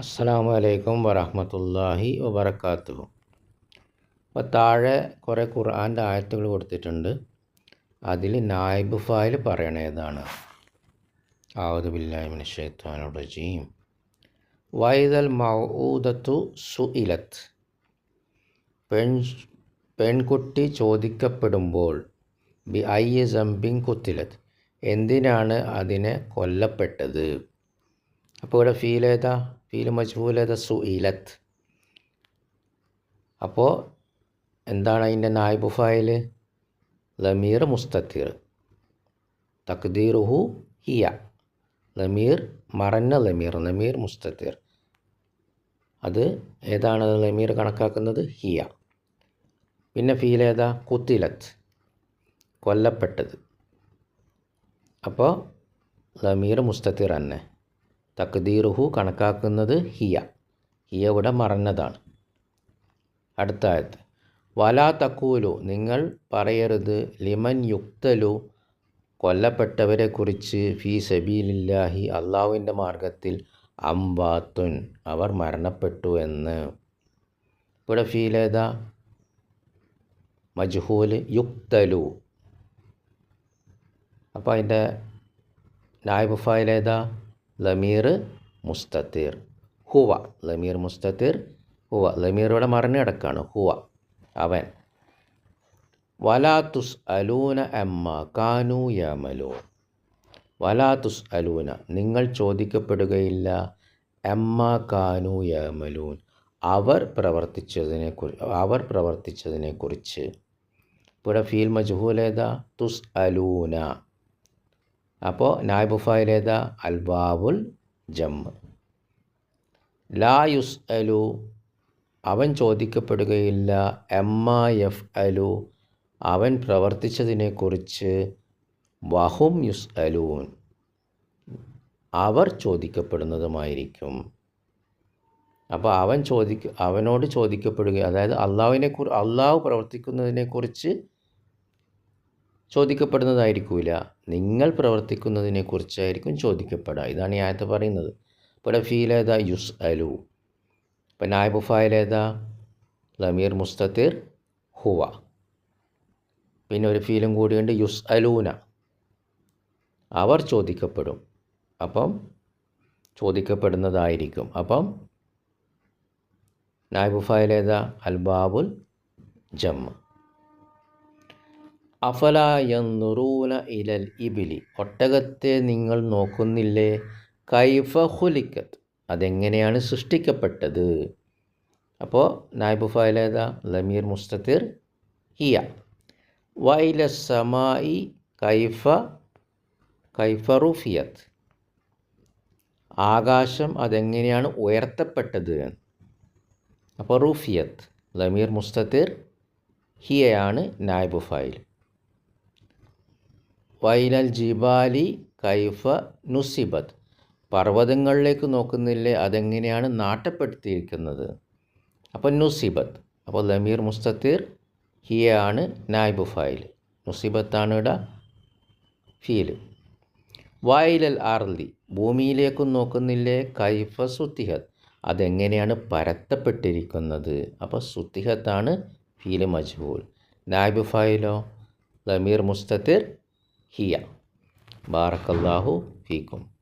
അസ്സാം വലൈക്കും വറഹമത്തല്ലാഹി വബർക്കാത്തു അപ്പോൾ താഴെ കുറേ ഖുർആന്റെ ആയത്തുകൾ കൊടുത്തിട്ടുണ്ട്. അതിൽ നായിബ് ഫായിൽ പറയണേതാണ് ഏതാണ്? ജീം റജീം. വൈദൽ മൗദത്തു സുഇലത്ത്. പെൺ പെൺകുട്ടി ചോദിക്കപ്പെടുമ്പോൾ ബി ഐ എ സംബിങ് കുത്തിലത്ത്. എന്തിനാണ് അതിനെ കൊല്ലപ്പെട്ടത്? അപ്പോൾ ഇവിടെ ഫീൽ ഏതാ? ഫീൽ മജ്ബൂൽ ഏതാ സുഇലത്ത്. അപ്പോൾ എന്താണ് അതിന്റെ നായിബ് ഫായിൽ ലമീർ മുസ്തത്തിർ. തക്ദീറുഹു ഹിയ. ലമീർ മറന്ന ലമീർ ലമീർ മുസ്തത്തിർ. അത് ഏതാണ് ലമീർ കണക്കാക്കുന്നത്? ഹിയ. പിന്നെ ഫീൽ ഏതാ? കുത്തിലത്ത്. കൊല്ലപ്പെട്ടത്. അപ്പോൾ ലമീർ മുസ്തത്തിർ തന്നെ. തക്ദീറുഹു കണക്കാക്കുന്നത് ഹിയ. ഹിയ ഇവിടെ മറന്നതാണ്. അടുത്ത ആയത്ത്. വലാ തക്കൂലു നിങ്ങൾ പറയരുത് ലിമൻ യുക്തലു കൊല്ലപ്പെട്ടവരെക്കുറിച്ച് ഫി സബീലില്ലാഹി അള്ളാഹുവിന്റെ മാർഗത്തിൽ അംബാത്തുൻ അവർ മരണപ്പെട്ടു എന്ന്. ഇവിടെ ഫീലേതാ മജ്ഹൂൽ യുക്തലു. അപ്പോൾ അതിന്റെ നായബ് ഫായിലേതാ ലമീർ മുസ്തത്തീർ. ഹുവ. ലമീർ മുസ്തത്തീർ ഹുവ. ലമീർ ഇവിടെ മറിഞ്ഞ് ഹുവ. അവൻ വലാത്തുസ് തുസ് അലൂന എമ്മ കാനു യമലോ വലാ തുസ് അലൂന നിങ്ങൾ ചോദിക്കപ്പെടുകയില്ല. എമ്മ കാനു യമലൂൻ. അവർ പ്രവർത്തിച്ചതിനെ അവർ പ്രവർത്തിച്ചതിനെക്കുറിച്ച്. ഇവിടെ ഫീൽ മജ്ഹൂലേത തുസ് അലൂന അപ്പോൾ നായബ് ഫായിലേതാ അൽബാബുൽ ജമ്മ്. ലാ യുസ് അലു അവൻ ചോദിക്കപ്പെടുകയില്ല എമ്മ എഫ് അലു അവൻ പ്രവർത്തിച്ചതിനെക്കുറിച്ച് വഹും യുസ് അലൂൻ അവർ ചോദിക്കപ്പെടുന്നതുമായിരിക്കും. അപ്പോൾ അവൻ ചോദിക്ക അവനോട് ചോദിക്കപ്പെടുക അതായത് അള്ളാഹുവിനെ കുറി അള്ളാഹു പ്രവർത്തിക്കുന്നതിനെക്കുറിച്ച് ചോദിക്കപ്പെടുന്നതായിരിക്കില്ല നിങ്ങൾ പ്രവർത്തിക്കുന്നതിനെക്കുറിച്ചായിരിക്കും ചോദിക്കപ്പെടുക. ഇതാണ് ഈ ആയത്ത് പറയുന്നത്. ഫീൽ ഏതാ? യുസ് അലു ഇപ്പം നായബ് ഫായിൽ ഏതാ? ലമീർ മുസ്തത്തിർ ഹുവ. പിന്നെ ഒരു ഫീലും കൂടിയുണ്ട് യുസ് അലൂന അവർ ചോദിക്കപ്പെടും. അപ്പം ചോദിക്കപ്പെടുന്നതായിരിക്കും. അപ്പം നായബ് ഫായിൽ ഏതാ? അൽബാബുൽ ജമ്മ. അഫലായൂന ഇലൽ ഇബിലി. ഒട്ടകത്തെ നിങ്ങൾ നോക്കുന്നില്ലേ? കൈഫ ഹുലിക്കത്ത് അതെങ്ങനെയാണ് സൃഷ്ടിക്കപ്പെട്ടത്? അപ്പോൾ നായിബ് ഏതാ? ലമീർ മുസ്തത്തിർ ഹിയ. വൈല സമായി കൈഫ കൈഫ റുഫിയത്ത് ആകാശം അതെങ്ങനെയാണ് ഉയർത്തപ്പെട്ടത്? അപ്പോൾ റുഫിയത്ത് ലമീർ മുസ്തത്തിർ ഹിയയാണ് നായിബ് ഫൈൽ വൈലൽ ജിബാലി കൈഫ നുസിബത്ത് പർവതങ്ങളിലേക്ക് നോക്കുന്നില്ലേ അതെങ്ങനെയാണ് നാട്ടപ്പെടുത്തിയിരിക്കുന്നത്? അപ്പോൾ നുസിബത്ത് അപ്പോൾ ലമീർ മുസ്തത്തിർ ഹിയാണ് നായിബ് ഫൈൽ. നുസിബത്താണ് ഇട ഫീൽ. വായിലൽ ആർലി ഭൂമിയിലേക്കും നോക്കുന്നില്ലേ കൈഫ സുത്തിഹത്ത്. അതെങ്ങനെയാണ് പരത്തപ്പെട്ടിരിക്കുന്നത്? അപ്പോൾ സുത്തിഹത്താണ് ഫീൽ മജ്ബൂൽ നായിബ് ഫൈലോ ലമീർ മുസ്തത്തിർ ഹിയ. ബാറക്കല്ലാഹു ഫീക്കും.